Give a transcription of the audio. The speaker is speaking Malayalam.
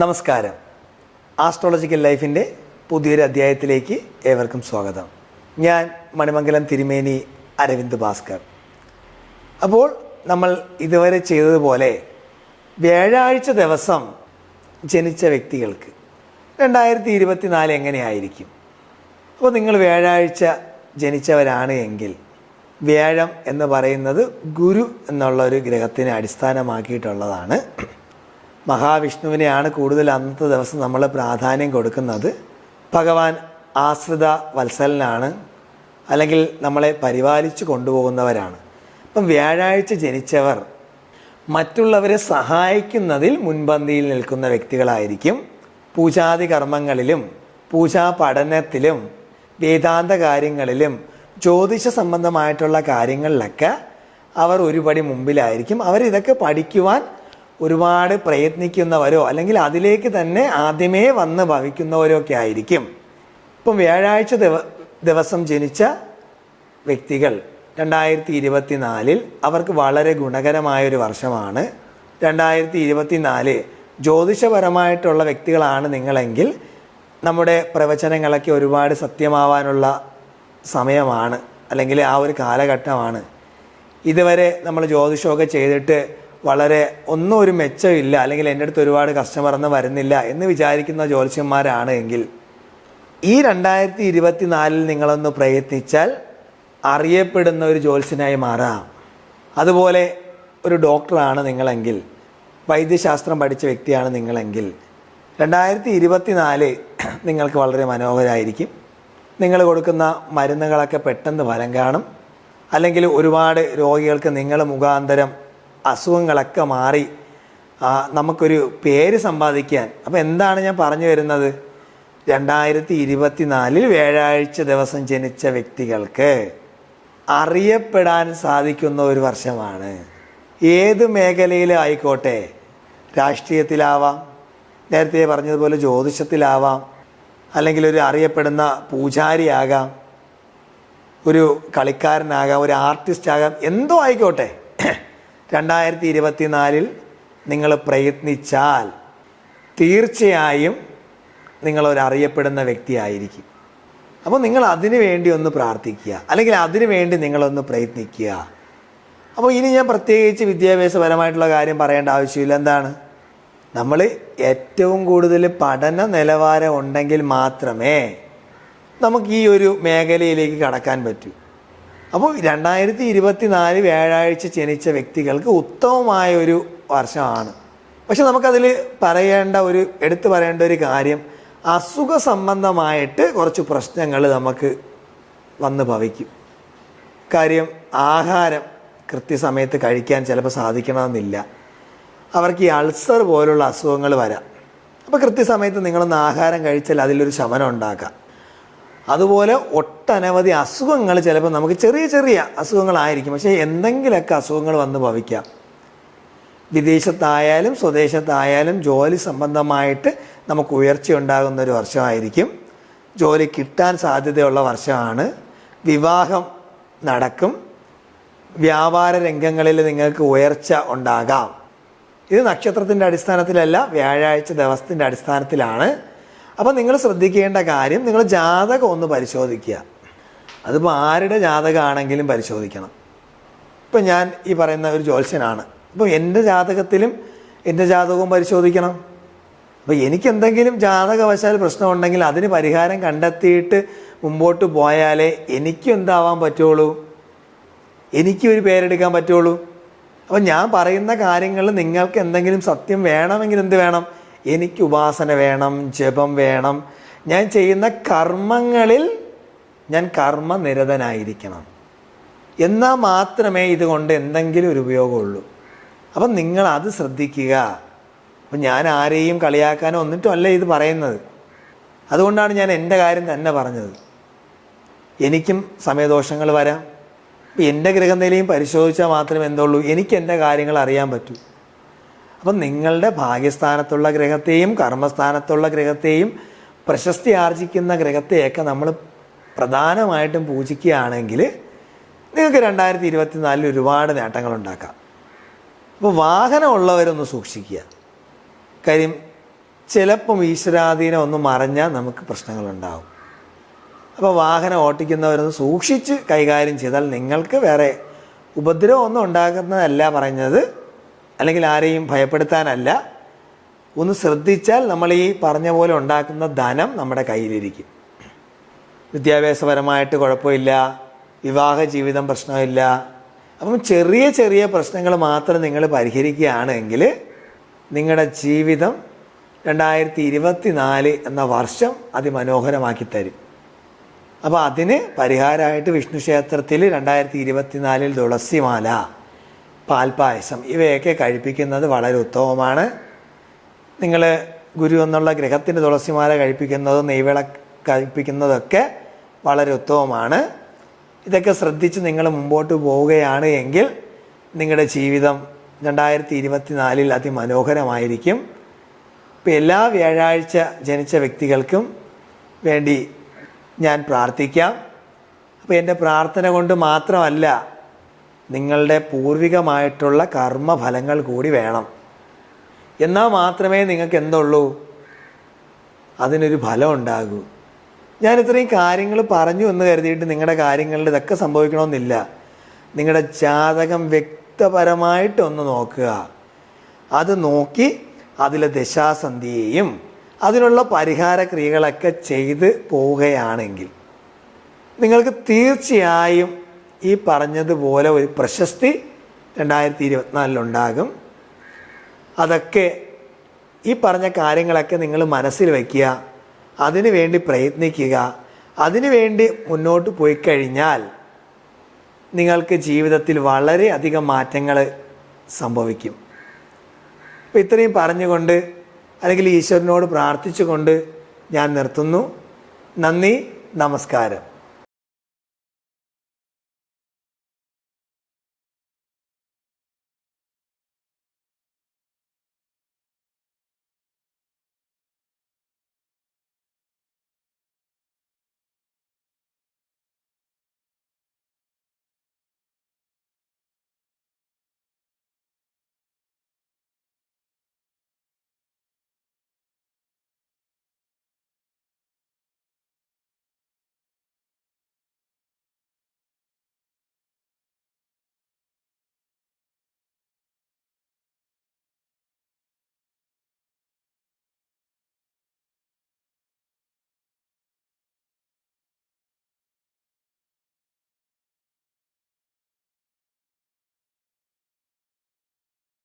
നമസ്കാരം. ആസ്ട്രോളജിക്കൽ ലൈഫിന്റെ പുതിയൊരു അധ്യായത്തിലേക്ക് ഏവർക്കും സ്വാഗതം. ഞാൻ മണിമംഗലം തിരുമേനി അരവിന്ദ് ഭാസ്കർ. അപ്പോൾ നമ്മൾ ഇതുവരെ ചെയ്തതുപോലെ വ്യാഴാഴ്ച ദിവസം ജനിച്ച വ്യക്തികൾക്ക് രണ്ടായിരത്തി ഇരുപത്തിനാല് എങ്ങനെയായിരിക്കും? അപ്പോൾ നിങ്ങൾ വ്യാഴാഴ്ച ജനിച്ചവരാണ് എങ്കിൽ വ്യാഴം എന്ന് പറയുന്നത് ഗുരു എന്നുള്ള ഒരു ഗ്രഹത്തിനെ അടിസ്ഥാനമാക്കിയിട്ടുള്ളതാണ്. മഹാവിഷ്ണുവിനെയാണ് കൂടുതൽ അന്നത്തെ ദിവസം നമ്മൾ പ്രാധാന്യം കൊടുക്കുന്നത്. ഭഗവാൻ ആശ്രിത വത്സലനാണ് അല്ലെങ്കിൽ നമ്മളെ പരിപാലിച്ചു കൊണ്ടുപോകുന്നവരാണ്. അപ്പം വ്യാഴാഴ്ച ജനിച്ചവർ മറ്റുള്ളവരെ സഹായിക്കുന്നതിൽ മുൻപന്തിയിൽ നിൽക്കുന്ന വ്യക്തികളായിരിക്കും. പൂജാതി കർമ്മങ്ങളിലും പൂജാ പഠനത്തിലും വേദാന്ത കാര്യങ്ങളിലും ജ്യോതിഷ സംബന്ധമായിട്ടുള്ള കാര്യങ്ങളിലൊക്കെ അവർ ഒരുപടി മുമ്പിലായിരിക്കും. അവരിതൊക്കെ പഠിക്കുവാൻ ഒരുപാട് പ്രയത്നിക്കുന്നവരോ അല്ലെങ്കിൽ അതിലേക്ക് തന്നെ ആദ്യമേ വന്ന് ഭവിക്കുന്നവരോ ഒക്കെ ആയിരിക്കും. ഇപ്പം വ്യാഴാഴ്ച ദിവ ദിവസം ജനിച്ച വ്യക്തികൾ രണ്ടായിരത്തി ഇരുപത്തിനാലിൽ അവർക്ക് വളരെ ഗുണകരമായൊരു വർഷമാണ്. രണ്ടായിരത്തി ഇരുപത്തിനാല് ജ്യോതിഷപരമായിട്ടുള്ള വ്യക്തികളാണ് നിങ്ങളെങ്കിൽ നമ്മുടെ പ്രവചനങ്ങളൊക്കെ ഒരുപാട് സത്യമാവാനുള്ള സമയമാണ്. അല്ലെങ്കിൽ ആ ഒരു കാലഘട്ടമാണ്. ഇതുവരെ നമ്മൾ ജ്യോതിഷമൊക്കെ ചെയ്തിട്ട് വളരെ ഒന്നും ഒരു മെച്ചമില്ല അല്ലെങ്കിൽ എന്റെ അടുത്ത് ഒരുപാട് കസ്റ്റമർ ഒന്നും വരുന്നില്ല എന്ന് വിചാരിക്കുന്ന ജ്യോത്സ്യന്മാരാണ് എങ്കിൽ ഈ രണ്ടായിരത്തി ഇരുപത്തിനാലിൽ നിങ്ങളൊന്ന് പ്രയത്നിച്ചാൽ അറിയപ്പെടുന്ന ഒരു ജ്യോത്സ്യനായി മാറാം. അതുപോലെ ഒരു ഡോക്ടറാണ് നിങ്ങളെങ്കിൽ വൈദ്യശാസ്ത്രം പഠിച്ച വ്യക്തിയാണ് നിങ്ങളെങ്കിൽ രണ്ടായിരത്തി ഇരുപത്തിനാല് നിങ്ങൾക്ക് വളരെ മനോഹരമായിരിക്കും നിങ്ങൾ കൊടുക്കുന്ന മരുന്നുകളൊക്കെ പെട്ടെന്ന് ഫലം കാണും. അല്ലെങ്കിൽ ഒരുപാട് രോഗികൾക്ക് നിങ്ങൾ മുഖാന്തരം അസുഖങ്ങളൊക്കെ മാറി നമുക്കൊരു പേര് സമ്പാദിക്കാൻ. അപ്പോൾ എന്താണ് ഞാൻ പറഞ്ഞു വരുന്നത്? രണ്ടായിരത്തി ഇരുപത്തിനാലിൽ വ്യാഴാഴ്ച ദിവസം ജനിച്ച വ്യക്തികൾക്ക് അറിയപ്പെടാൻ സാധിക്കുന്ന ഒരു വർഷമാണ്. ഏത് മേഖലയിലായിക്കോട്ടെ? രാഷ്ട്രീയത്തിലാവാം നേരത്തെ പറഞ്ഞതുപോലെ ജ്യോതിഷത്തിലാവാം അല്ലെങ്കിൽ ഒരു അറിയപ്പെടുന്ന പൂജാരിയാകാം ഒരു കളിക്കാരനാകാം ഒരു ആർട്ടിസ്റ്റ് ആകാം എന്തോ ആയിക്കോട്ടെ. രണ്ടായിരത്തി ഇരുപത്തിനാലിൽ നിങ്ങൾ പ്രയത്നിച്ചാൽ തീർച്ചയായും നിങ്ങളൊരറിയപ്പെടുന്ന വ്യക്തിയായിരിക്കും. അപ്പോൾ നിങ്ങൾ അതിനു വേണ്ടി ഒന്ന് പ്രാർത്ഥിക്കുക. അല്ലെങ്കിൽ അതിനു വേണ്ടി നിങ്ങളൊന്ന് പ്രയത്നിക്കുക. അപ്പോൾ ഇനി ഞാൻ പ്രത്യേകിച്ച് വിദ്യാഭ്യാസപരമായിട്ടുള്ള കാര്യം പറയേണ്ട ആവശ്യമില്ല. എന്താണ്? നമ്മൾ ഏറ്റവും കൂടുതൽ പഠന നിലവാരം ഉണ്ടെങ്കിൽ മാത്രമേ നമുക്ക് ഈ ഒരു മേഖലയിലേക്ക് കടക്കാൻ പറ്റൂ. അപ്പോൾ രണ്ടായിരത്തി ഇരുപത്തിനാല് വ്യാഴാഴ്ച ജനിച്ച വ്യക്തികൾക്ക് ഉത്തമമായ ഒരു വർഷമാണ്. പക്ഷെ നമുക്കതിൽ പറയേണ്ട ഒരു എടുത്തു പറയേണ്ട ഒരു കാര്യം അസുഖ സംബന്ധമായിട്ട് കുറച്ച് പ്രശ്നങ്ങൾ നമുക്ക് വന്ന് ഭവിക്കും. കാര്യം ആഹാരം കൃത്യസമയത്ത് കഴിക്കാൻ ചിലപ്പോൾ സാധിക്കണമെന്നില്ല. അവർക്ക് ഈ അൾസർ പോലുള്ള അസുഖങ്ങൾ വരാം. അപ്പോൾ കൃത്യസമയത്ത് നിങ്ങളൊന്ന് ആഹാരം കഴിച്ചാൽ അതിലൊരു ശമനം ഉണ്ടാക്കാം. അതുപോലെ ഒട്ടനവധി അസുഖങ്ങൾ ചിലപ്പോൾ നമുക്ക് ചെറിയ ചെറിയ അസുഖങ്ങളായിരിക്കും. പക്ഷേ എന്തെങ്കിലുമൊക്കെ അസുഖങ്ങൾ വന്ന് ഭവിക്കാം. വിദേശത്തായാലും സ്വദേശത്തായാലും ജോലി സംബന്ധമായിട്ട് നമുക്ക് ഉയർച്ച ഉണ്ടാകുന്ന ഒരു വർഷമായിരിക്കും. ജോലി കിട്ടാൻ സാധ്യതയുള്ള വർഷമാണ്. വിവാഹം നടക്കും. വ്യാപാര രംഗങ്ങളിൽ നിങ്ങൾക്ക് ഉയർച്ച ഉണ്ടാകാം. ഇത് നക്ഷത്രത്തിന്റെ അടിസ്ഥാനത്തിലല്ല വ്യാഴാഴ്ച ദിവസത്തിന്റെ അടിസ്ഥാനത്തിലാണ്. അപ്പം നിങ്ങൾ ശ്രദ്ധിക്കേണ്ട കാര്യം നിങ്ങൾ ജാതകം ഒന്ന് പരിശോധിക്കുക. അതിപ്പോൾ ആരുടെ ജാതകമാണെങ്കിലും പരിശോധിക്കണം. ഇപ്പം ഞാൻ ഈ പറയുന്ന ഒരു ജ്യോത്സ്യനാണ്. അപ്പോൾ എന്റെ ജാതകത്തിലും എന്റെ ജാതകവും പരിശോധിക്കണം. അപ്പോൾ എനിക്ക് എന്തെങ്കിലും ജാതകവശാൽ പ്രശ്നമുണ്ടെങ്കിൽ അതിന് പരിഹാരം കണ്ടെത്തിയിട്ട് മുമ്പോട്ട് പോയാലേ എനിക്കും എന്താവാൻ പറ്റുള്ളൂ. എനിക്കും ഒരു പേരെടുക്കാൻ പറ്റുള്ളൂ. അപ്പോൾ ഞാൻ പറയുന്ന കാര്യങ്ങളിൽ നിങ്ങൾക്ക് എന്തെങ്കിലും സത്യം വേണമെങ്കിൽ എന്ത് വേണം? എനിക്ക് ഉപാസന വേണം ജപം വേണം. ഞാൻ ചെയ്യുന്ന കർമ്മങ്ങളിൽ ഞാൻ കർമ്മനിരതനായിരിക്കണം. എന്നാൽ മാത്രമേ ഇതുകൊണ്ട് എന്തെങ്കിലും ഒരു ഉപയോഗമുള്ളൂ. അപ്പം നിങ്ങൾ അത് ശ്രദ്ധിക്കുക. അപ്പം ഞാൻ ആരെയും കളിയാക്കാനോ ഒന്നിട്ടും അല്ല ഇത് പറയുന്നത്. അതുകൊണ്ടാണ് ഞാൻ എന്റെ കാര്യം തന്നെ പറഞ്ഞത്. എനിക്കും സമയദോഷങ്ങൾ വരാം. എന്റെ ഗ്രഹനിലയും പരിശോധിച്ചാൽ മാത്രമേ എന്തുള്ളൂ. എനിക്ക് എന്റെ കാര്യങ്ങൾ അറിയാൻ പറ്റൂ. അപ്പം നിങ്ങളുടെ ഭാഗ്യസ്ഥാനത്തുള്ള ഗ്രഹത്തെയും കർമ്മസ്ഥാനത്തുള്ള ഗ്രഹത്തെയും പ്രശസ്തി ആർജിക്കുന്ന ഗ്രഹത്തെയൊക്കെ നമ്മൾ പ്രധാനമായിട്ടും പൂജിക്കുകയാണെങ്കിൽ നിങ്ങൾക്ക് രണ്ടായിരത്തി ഇരുപത്തിനാലിൽ ഒരുപാട് നേട്ടങ്ങൾ ഉണ്ടാക്കാം. അപ്പോൾ വാഹനമുള്ളവരൊന്ന് സൂക്ഷിക്കുക. കാര്യം ചിലപ്പം ഈശ്വരാധീനം ഒന്ന് മറഞ്ഞാൽ നമുക്ക് പ്രശ്നങ്ങളുണ്ടാവും. അപ്പോൾ വാഹനം ഓട്ടിക്കുന്നവരൊന്ന് സൂക്ഷിച്ച് കൈകാര്യം ചെയ്താൽ നിങ്ങൾക്ക് വേറെ ഉപദ്രവം ഒന്നും ഉണ്ടാകുന്നതല്ല പറഞ്ഞത് അല്ലെങ്കിൽ ആരെയും ഭയപ്പെടുത്താനല്ല ഒന്ന് ശ്രദ്ധിച്ചാൽ നമ്മൾ ഈ പറഞ്ഞ പോലെ ഉണ്ടാക്കുന്ന ധനം നമ്മുടെ കയ്യിലിരിക്കും. വിദ്യാഭ്യാസപരമായിട്ട് കുഴപ്പമില്ല വിവാഹ ജീവിതം പ്രശ്നമില്ല. അപ്പം ചെറിയ ചെറിയ പ്രശ്നങ്ങൾ മാത്രം നിങ്ങൾ പരിഹരിക്കുകയാണെങ്കിൽ നിങ്ങളുടെ ജീവിതം രണ്ടായിരത്തി ഇരുപത്തി നാല് എന്ന വർഷം അതിമനോഹരമാക്കി തരും. അപ്പോൾ അതിന് പരിഹാരമായിട്ട് വിഷ്ണു ക്ഷേത്രത്തിൽ രണ്ടായിരത്തി ഇരുപത്തിനാലിൽ തുളസിമാല പാൽപ്പായസം ഇവയൊക്കെ കഴിപ്പിക്കുന്നത് വളരെ ഉത്തമമാണ്. നിങ്ങൾ ഗുരു എന്നുള്ള ഗ്രഹത്തിന്റെ തുളസിമാല കഴിപ്പിക്കുന്നതും നെയ്വിള കഴിപ്പിക്കുന്നതൊക്കെ വളരെ ഉത്തമമാണ്. ഇതൊക്കെ ശ്രദ്ധിച്ച് നിങ്ങൾ മുമ്പോട്ട് പോവുകയാണ് എങ്കിൽ നിങ്ങളുടെ ജീവിതം രണ്ടായിരത്തി ഇരുപത്തിനാലിൽ അതിമനോഹരമായിരിക്കും. ഇപ്പം എല്ലാ വ്യാഴാഴ്ച ജനിച്ച വ്യക്തികൾക്കും വേണ്ടി ഞാൻ പ്രാർത്ഥിക്കാം. അപ്പോൾ എന്റെ പ്രാർത്ഥന കൊണ്ട് മാത്രമല്ല നിങ്ങളുടെ പൂർവികമായിട്ടുള്ള കർമ്മഫലങ്ങൾ കൂടി വേണം. എന്നാൽ മാത്രമേ നിങ്ങൾക്ക് എന്തുള്ളൂ? അതിനൊരു ഫലം ഉണ്ടാകൂ. ഞാൻ ഇത്രയും കാര്യങ്ങൾ പറഞ്ഞു എന്ന് കരുതിയിട്ട് നിങ്ങളുടെ കാര്യങ്ങളിൽ ഇതൊക്കെ സംഭവിക്കണമെന്നില്ല. നിങ്ങളുടെ ജാതകം വ്യക്തപരമായിട്ടൊന്ന് നോക്കുക. അത് നോക്കി അതിലെ ദശാസന്ധിയെയും അതിനുള്ള പരിഹാര ക്രിയകളൊക്കെ ചെയ്ത് പോവുകയാണെങ്കിൽ നിങ്ങൾക്ക് തീർച്ചയായും ഈ പറഞ്ഞതുപോലെ ഒരു പ്രശസ്തി രണ്ടായിരത്തി ഇരുപത്തിനാലിലുണ്ടാകും അതൊക്കെ ഈ പറഞ്ഞ കാര്യങ്ങളൊക്കെ നിങ്ങൾ മനസ്സിൽ വയ്ക്കുക. അതിനു വേണ്ടി പ്രയത്നിക്കുക. അതിനു വേണ്ടി മുന്നോട്ട് പോയി കഴിഞ്ഞാൽ നിങ്ങൾക്ക് ജീവിതത്തിൽ വളരെയധികം മാറ്റങ്ങൾ സംഭവിക്കും. അപ്പോൾ ഇത്രയും പറഞ്ഞുകൊണ്ട് അല്ലെങ്കിൽ ഈശ്വരനോട് പ്രാർത്ഥിച്ചുകൊണ്ട് ഞാൻ നിർത്തുന്നു. നന്ദി നമസ്കാരം.